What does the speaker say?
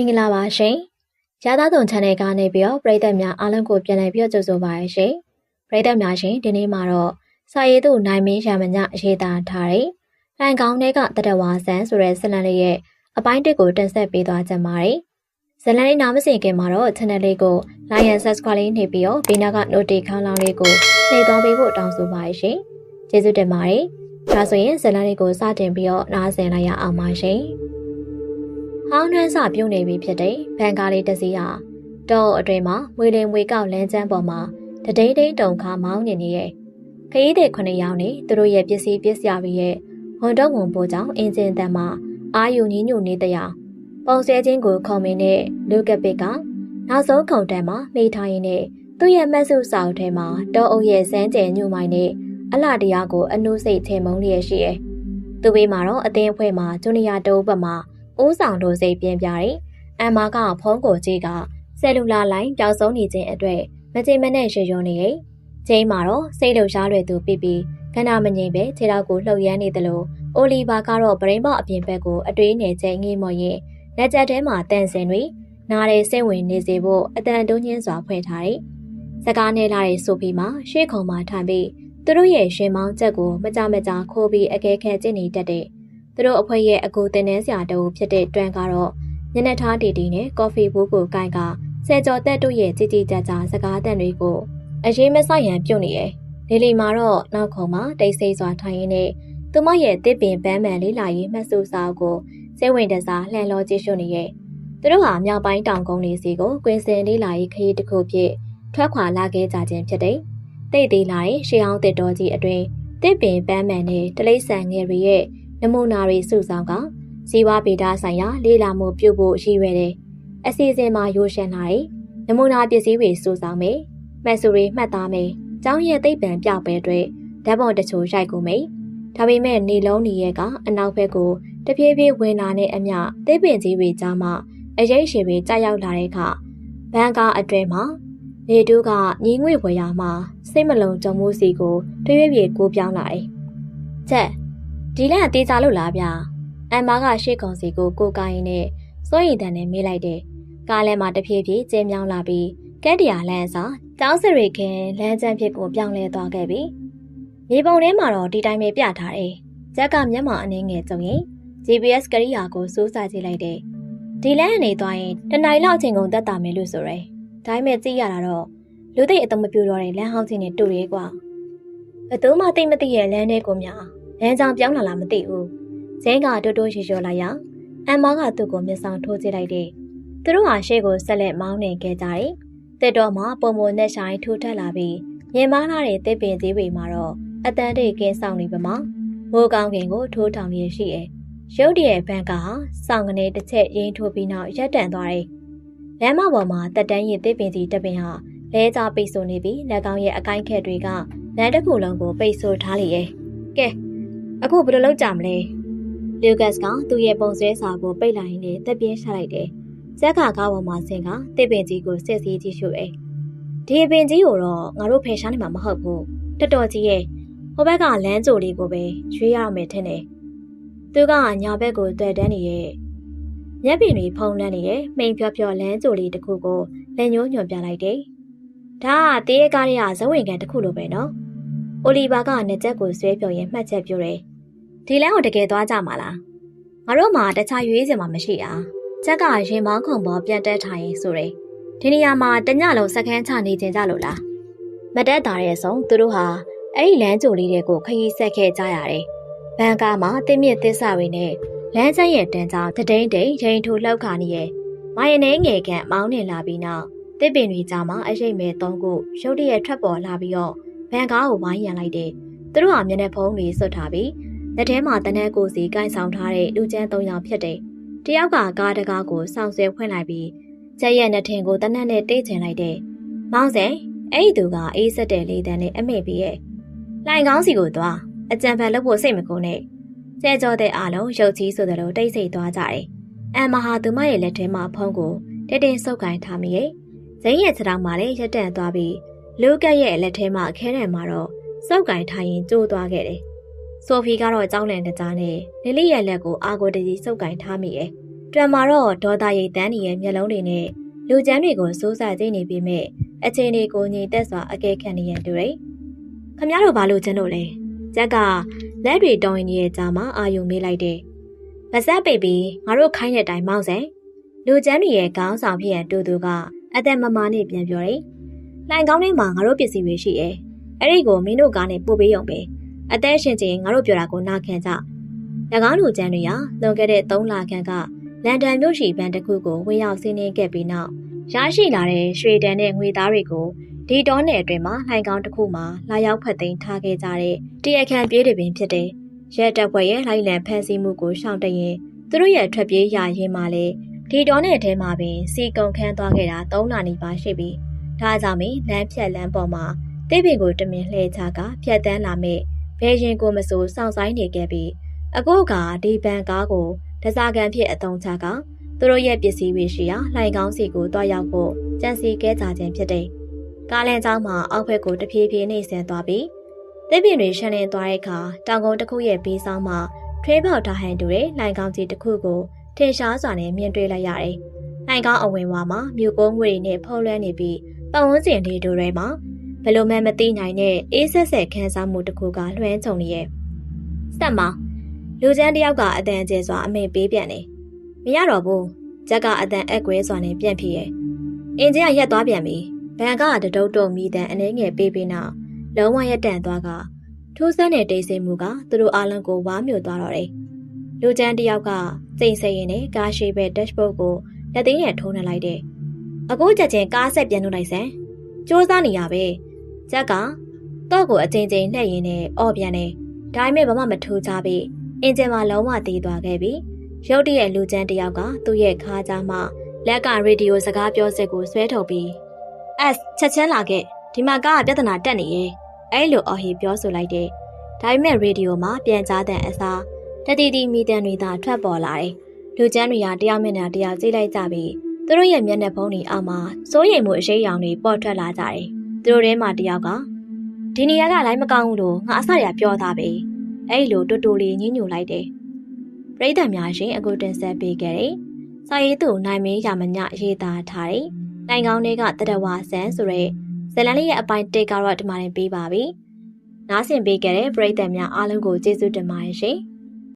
င်္ဂလာပါရှင်။ရသားသွန် channel ကနေပြီးတော့ပရိသတ်များအားလုံးကိုပြန်လည်ပြီးတော့ကြိုဆိုပါရရှင်။ပရိသတ်များရှင်ဒီနေ့မှာတော့စာရေးသူနိုင်မင်းရမညရေးသားထားတဲ့လှန်ကောင်းတွေကတတဝါဆန်ဆိုတဲ့ဇလန်လေးရဲ့အပိုင်းတစ်ကိုတင်ဆက်ပေးသွားကြပါမယ်။ဇလန်လေးနားမစင်ခင်မှာတော့ channel လေးကို like and subscribe လေးနှိပ်ပြီးတော့ဘေးနားက notification ခေါင်းလောင်းလေးကိုနှိပ်သွားပေးဖို့တောင်းဆိုပါရရှင်။ကျေးဇူးတင်ပါတယ်။ဒါဆိုရင်ဇလန်လေးကိုစတင်ပြီးတော့နားဆင်လိုက်ရအောင်ပါရှင်။ ဟောင်းနှမ်းစပြုံးနေပြီဖြစ်တဲ့ဘန်ကားလေးတစ်စီးဟာတော့အတွင်မှာမွေလင်မွေကောက်လမ်းကျန်းပေါ်မှာတဒိန်ဒိန်တုံခါမောင်းနေနေရဲ့ခရီးသည်ခုနှစ်ယောက်နေသူတို့ရဲ့ပစ္စည်းပစ္စယတွေရဲ့ဝန်တော့ဝန်ပိုးကြောင့်အင်ဂျင်တန်မှာအာယုညင်းညူနေတဲ့အပုံစဲချင်းကိုခုံမင်းနဲ့လူကပစ်ကနောက်ဆုံးခုံတန်းမှာမိထားရင်းနဲ့သူ့ရဲ့မတ်စုစာအုပ်ထဲမှာတောအုပ်ရဲ့စမ်းကြဲညှို့မိုင်းနဲ့အလှတရားကိုအနှုစိတ်ချေမုန်းလျက်ရှိရဲ့သူဘေးမှာတော့အသင်းအဖွဲ့မှာဂျူနီယာတိုးဘက်မှာ ဦးဆောင်တို့စိတ်ပြင်းပြတယ်။အမ်မာကဖုန်းကိုကြည့်ကဆယ်လူလာလိုင်းပျောက်ဆုံးနေခြင်းအတွက်မကြင်မနဲ့ရွှေရွံနေရဲ့။ချိန်မှာတော့စိတ်လှုပ်ရှားလွယ်သူပြီးပြီးခဏမငြိမ်ပဲခြေထောက်ကိုလှုပ်ရမ်းနေတယ်လို့အိုလီဗာကတော့ပရင်းပေါအပြင်ဘက်ကိုအတွေးနဲ့ချိန်ငိမော်ရင်လက်ချက်ထဲမှာတန်စင်တွေနားရဲစိတ်ဝင်နေစေဖို့အတန်တုံးချင်းစွာဖွင့်ထားတယ်။စကားနဲ့လာတဲ့ဆိုဖီမှာရှေ့ခုံမှာထိုင်ပြီးသူတို့ရဲ့ရှင်မောင်းချက်ကိုမကြမကြခိုးပြီးအကဲခဲကျင့်နေတတ်တဲ့ သူတို့အဖွဲ့ရဲ့အကူတင်နှန်းဆရာတအုပ်ဖြစ်တဲ့တွန်းကတော့ညနေထားတီတီနဲ့ကော်ဖီဘူးကိုကိုင်ကဆယ်ကျော်တက်တို့ရဲ့ကြည်ကြည်ကြကြစကားတန်တွေကိုအရေးမဆိုင်ရန်ပြုတ်နေရဲ့လေလီမှာတော့နောက်ခုံမှာတိတ်ဆိတ်စွာထိုင်ရင်းနဲ့သူမရဲ့တစ်ပင်ပန်းမှန်လေးလာရေးမှတ်စုစာကိုစိတ်ဝင်တစားလှန်လောကြည့်ရှုနေရဲ့သူတို့ဟာမြောက်ပိုင်းတောင်ကုန်းလေးစီကိုကွင်းစင်လေးလာရေးခရီးတစ်ခုဖြစ်ထွက်ခွာလာခဲ့ကြခြင်းဖြစ်တဲ့တိတ်သေးလာတဲ့ရှေးအောင်တစ်တော်ကြီးအတွင်တစ်ပင်ပန်းမှန်နဲ့တလိษံငယ်တွေရဲ့ နမူနာတွေစုဆောင်ကဇီဝဗေဒဆိုင်ရာလေ့လာမှုပြုဖို့ရည်ရွယ်တယ်။အစီအစဉ်မှာရိုးရှင်းလာတဲ့နမူနာပစ္စည်းတွေစုဆောင်မယ်။မှတ်စုတွေမှတ်သားမယ်။ကျောင်းရဲ့သိပ္ပံပြပွဲအတွက်ဓာတ်ပုံတချို့ရိုက်ကူမယ်။ဒါပေမဲ့နေလုံးနေရဲ့ကအနောက်ဘက်ကိုတပြေးပြေးဝင်လာတဲ့အမျှသိပင်ကြီးတွေကြားမှာအရေးရှိတွေကြာရောက်လာတဲ့အခါဘန်ကာအတွဲမှာနေတူးကညီငွေဝယ်ရမှာစိတ်မလုံးကြုံမှုစီကိုတရွေ့ပြေကိုပြောင်းလာတယ်။ချက် ဒီလန်အသေးစားလို့လားဗျာအမ်မာကရှေ့ကောင်စီကိုကိုကိုင်းနဲ့စိုးရိမ်တန်နဲ့မေးလိုက်တယ်ကားလဲမှာတဖြည်းဖြည်းကျင်းမြောင်းလာပြီးကက်တရာလန်စာတောင်းစရီခင်လမ်းကျန်းဖြစ်ကိုပြောင်းလဲသွားခဲ့ပြီမြေပုံထဲမှာတော့ဒီတိုင်းပဲပြထားတယ်ဂျက်ကမျက်မှောင်အနေငယ်ကြုံရင် GPS ကရိယာကိုစိုးစားကြည့်လိုက်တယ်ဒီလမ်းအနေသွားရင်တနင်္လာလောက်အချိန်ကုန်သက်တာမယ်လို့ဆိုရယ်ဒါပေမဲ့ကြည့်ရတာတော့လူသိအတမပြူတော့တဲ့လမ်းဟောင်းချင်းနဲ့တူရဲကွာဘယ်သူမှသိမသိရဲ့လမ်းထဲကိုများ လမ်းကြောင်ပြောင်းလာလားမသိဘူး။ဇင်းကတိုးတိုးရှိရှိလာရအမ်မာကသူ့ကိုမျက်စောင်ထိုးကြည့်လိုက်တယ်။သူတို့ဟာရှေ့ကိုဆက်လက်မောင်းနေခဲ့ကြတယ်။တစ်တော်မှာပုံမနဲ့ဆိုင်ထိုးထက်လာပြီးမြင်မာလာတဲ့တစ်ပင်သေးပေမှာတော့အတန်တိတ်ကင်းဆောင်နေပါမှာမိုးကောင်းကင်ကိုထိုးထောင်ရရှိရဲ့။ရုတ်တရက်ဘန်ကဟာစောင်းကနေတစ်ချက်ရင်းထိုးပြီးနောက်ရက်တန်သွားတယ်။လမ်းမပေါ်မှာတက်တန်းရည်တစ်ပင်စီတပင်ဟာလဲကြပိတ်ဆို့နေပြီးလက်ကောင်းရဲ့အကိုင်းခက်တွေကလမ်းတစ်ခုလုံးကိုပိတ်ဆို့ထားလေရဲ့။ကဲ အခုဘယ်လိုလုပ်ကြမလဲလူကတ်ကသူ့ရဲ့ပုံဆွဲစာကိုပိတ်လိုက်ရင်းနဲ့တက်ပြင်းချလိုက်တယ်ဇက်ခါကားပေါ်မှာဆင်ကတစ်ပင်ကြီးကိုစစ်စီးကြည့်ရှုတယ်ဒီပင်ကြီးကိုတော့ငါတို့ဖယ်ရှားနေမှာမဟုတ်ဘူးတော်တော်ကြီးရဲ့ဟိုဘက်ကလမ်းကြိုလေးကိုပဲရွေးရမယ်ထင်တယ်သူကညာဘက်ကိုတွေ့တန်းနေရဲ့မျက်ပင်တွေဖုံးလန်းနေတဲ့မိန်ဖြောဖြောလမ်းကြိုလေးတစ်ခုကိုလက်ညှိုးညွှန်ပြလိုက်တယ်ဒါကတေးရကားတွေကဇဝင်ကန်တစ်ခုလိုပဲနော်။အိုလီဗာကနှစ်ချက်ကိုဆွဲပြော်ရင်မှတ်ချက်ပြတယ်။ ဒီလမ်းကိုတကယ်သွားကြမှာလား။ငါတို့မှတခြားရွေးစင်မှာမရှိတာ။ချက်ကရင်မောင်းခုံပေါ်ပြန်တက်ထိုင်ဆိုတယ်။ဒီနေရာမှာတညလုံးစကန်းချနေကြကြလို့လား။မတက်တာတဲ့ဆုံးသူတို့ဟာအဲ့ဒီလမ်းကြိုလေးတွေကိုခရီးဆက်ခဲ့ကြရတယ်။ဘန်ကားမှာတင်းမြင့်သစ္စာတွေနဲ့လမ်းကျရဲ့တန်းကြောင်တဒိန်တိန်ရင်ထိုလှောက်ခါနေရဲ့မိုင်နေငယ်ကမောင်းနေလာပြီးနောက်တစ်ပင်တွေကြားမှာအရိပ်မဲ့သုံးခုရုတ်တရက်ထွက်ပေါ်လာပြီးတော့ဗန်ကားကိုဝိုင်းရန်လိုက်တယ်။သူတို့ဟာမျက်နှာဖုံးတွေဆွတ်ထားပြီး လက်ထဲမှာတနက်ကိုစီကိုင်ဆောင်ထားတဲ့လူကျန်း၃ယောက်ဖြစ်တယ်။တယောက်ကကားတကားကိုစောင့်ဆွဲဖွင့်လိုက်ပြီးချက်ရဲ့နှထင်ကိုတနက်နဲ့တိတ်ချင်လိုက်တယ်။မောင်းစင်အဲ့ဒီသူကအေးဆက်တဲ့လေးတန်းနဲ့အမေပြီးရဲ့။လိုင်ကောင်းစီကိုသွားအကြံဖန်လုပ်ဖို့စိတ်မကုန်နဲ့။ကျဲကြောတဲ့အားလုံးရုပ်ကြီးဆိုသလိုတိတ်ဆိတ်သွားကြတယ်။အမ်မဟာသူမရဲ့လက်ထဲမှာဖုံးကိုတက်တင်ဆုပ်ကင်ထားမိရဲ့။ဇိမ်းရဲ့ခြေထောက်မှာလည်းရက်တန့်သွားပြီးလူကက်ရဲ့လက်ထဲမှာခဲတယ်မှာတော့စောက်ကင်ထိုင်ရင်ကျိုးသွားခဲ့တယ်။ ဆိုဖီကတော့ကြောင်းလန့်တကြားနဲ့လီလီရဲ့လက်ကိုအာကိုတကြီးစောက်ကင်ထားမိရဲ့။တွံမှာတော့ဒေါသရိတ်တန်းရဲ့မျက်လုံးတွေနဲ့လူကျန်းတွေကိုစိုးစားကြည့်နေပြီးမြဲအချိန်တွေကိုညီတက်စွာအကဲခတ်နေရတူတယ်။ခမရတို့ဘာလို့ကျန်းလို့လဲ။ဂျက်ကလက်တွေတောင်းရင်ရဲ့ကြားမှာအာယုံမေးလိုက်တယ်။ဗစက်ပိတ်ပြီးငါတို့ခိုင်းတဲ့အတိုင်းမောင်းစံလူကျန်းတွေရဲ့ခေါင်းဆောင်ဖြစ်ရန်တူသူကအသက်မမာနဲ့ပြန်ပြောတယ်။လိုင်ကောင်းထဲမှာငါတို့ပစ္စည်းတွေရှိရဲ့။အဲ့ဒီကိုမင်းတို့ကားနဲ့ပို့ပေးရုံပဲ။ အသက်ရှင်ချင်းငါတို့ပြောတာကိုနားခံကြ။၎င်းလူကျန်းတွေဟာလွန်ခဲ့တဲ့3လခန့်ကလန်ဒန်မြို့ရှိဘဏ်တစ်ခုကိုဝင်ရောက်စီးနင်းခဲ့ပြီးနောက်ရရှိလာတဲ့ရွှေတန်နဲ့ငွေသားတွေကိုဒီတောနယ်အတွင်းမှာလှိုင်ကောင်းတစ်ခုမှာလာရောက်ဖက်သိမ်းထားခဲ့ကြတဲ့တရခန့်ပြေးတွေပင်ဖြစ်တဲ့ရဲတပ်ဖွဲ့ရဲ့လိုက်လံဖမ်းဆီးမှုကိုရှောင်တရင်သူတို့ရဲ့ထွက်ပြေးရရင်မှလည်းဒီတောနယ်ထဲမှာပင်စီကုံခန်းသွားခဲ့တာ၃လနီးပါရှိပြီးဒါကြောင့်မင်းလမ်းဖြတ်လမ်းပေါ်မှာတိပင်ကိုတမင်လှည့်ချကဖြတ်တန်းလာမဲ့ ဘယ်ရင်ကိုမစိုးစောင့်ဆိုင်နေခဲ့ပြီးအခုကဒီဘန်ကားကိုတစားကန်ဖြစ်အတုံးချကသူတို့ရဲ့ပစ္စည်းတွေရှိရာလှိုင်ကောင်းစီကိုတွားရောက်ဖို့ကြံစီခဲ့ကြခြင်းဖြစ်တယ်။ကားလန်ကျောင်းမှာအောက်ဘက်ကိုတဖြည်းဖြည်းနှိမ့်ဆင်းသွားပြီးတစ်ပင်တွေရှင်းလင်းသွားတဲ့အခါတောင်ကုန်းတစ်ခုရဲ့ဘေးဆောင်မှာထွေးပေါက်ထားဟန်တူတဲ့လှိုင်ကောင်းကြီးတစ်ခုကိုထင်ရှားစွာနဲ့မြင်တွေ့လိုက်ရတယ်။လှိုင်ကောင်းအဝင်ဝါမှာမြို့ကုန်းငွေတွေနဲ့ဖုံးလွှမ်းနေပြီးပတ်ဝန်းကျင်တွေတို့ထဲမှာ ဘယ်လိုမှမသိနိုင်တဲ့အေးဆက်ဆက်ခန်းစားမှုတစ်ခုကလွှမ်းခြုံနေရဲ့။စက်မောင်လူချမ်းတယောက်ကအတန်ကျဲစွာအမေပေးပြန်တယ်။မရတော့ဘူး။ဂျက်ကအတန်အက်ကွဲစွာနဲ့ပြန်ဖြစ်ရဲ့။အင်ဂျင်ကရက်သွားပြန်ပြီ။ဘန်ကတတုတ်တုံမိတန်အနေငယ်ပေးပြီးနောက်လုံးဝရက်တန်သွားကထိုးဆန်းတဲ့တိတ်ဆိတ်မှုကသူတို့အားလုံးကိုဝါမျိုးသွားတော့တယ်။လူချမ်းတယောက်ကစိတ်ဆိတ်ရင်နဲ့ကားရှိဘက် dashboard ကိုလက်သိမ်းနဲ့ထိုးနှက်လိုက်တယ်။အခုချက်ချင်းကားဆက်ပြန်လုပ်လိုက်စမ်း။စူးစမ်းနေရပဲ။ ဂျက်ကတော့ကိုအချိန်ချင်းနှက်ရင်းနဲ့အော်ပြန်တယ်။ဒါပေမဲ့ဘာမှမထူးကြပြီ။အင်ဂျင်မှာလုံးဝတည်သွားခဲ့ပြီ။ရုတ်တရက်လူချမ်းတယောက်ကသူ့ရဲ့ခါးကြားမှာလက်ကရေဒီယိုစကားပြောစစ်ကိုဆွဲထုတ်ပြီး S ချက်ချင်းလာခဲ့ဒီမှာကားကပြဿနာတက်နေရဲ့အဲ့လိုအော်ဟီပြောဆိုလိုက်တယ်ဒါပေမဲ့ရေဒီယိုမှာပြန်ကြားတဲ့အစားတတိတိမီတန်တွေသာထွက်ပေါ်လာတယ်လူချမ်းတွေကတယောက်မျက်နှာတယောက်ကြည့်လိုက်ကြပြီးသူတို့ရဲ့မျက်နှာဖုံးတွေအောက်မှာစိုးရိမ်မှုအရှိရောင်တွေပေါ်ထွက်လာကြတယ် သူတို့ထဲမှာတယောက်ကဒီနေရာကလိုက်မကောင်းဘူးလို့ငါအစရပြောသားပဲအဲ့လိုတူတူလေးညှဉ်းညူလိုက်တယ်ပရိသတ်များရှင်အခုတင်ဆက်ပေးခဲ့တယ်စာရေးသူနိုင်မင်းရမညရေးသားထားတယ်နိုင်ကောင်းတွေကတတဝါဆန်းဆိုရဲဇလန်လေးရဲ့အပိုင်းတေကတော့ဒီမှာနေပေးပါပြီ။နားဆင်ပေးခဲ့တဲ့ပရိသတ်များအားလုံးကိုကျေးဇူးတင်ပါတယ်ရှင်။